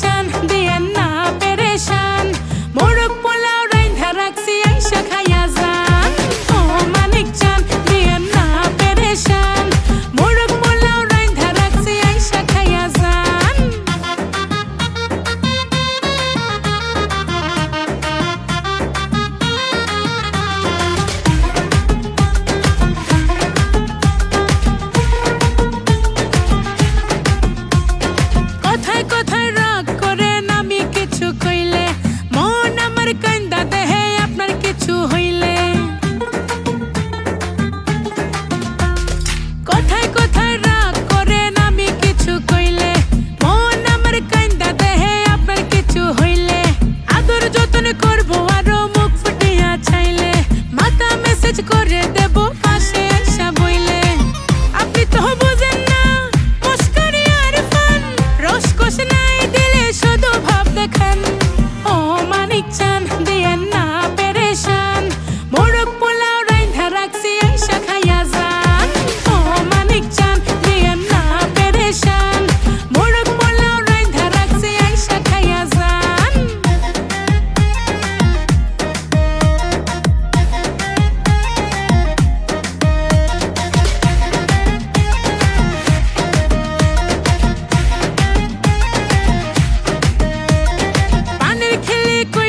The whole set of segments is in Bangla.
Can be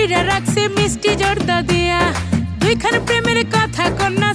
কইরা রাখছে মিষ্টি জর্দা দিয়া। দুইখান প্রেমের কথা কন্যা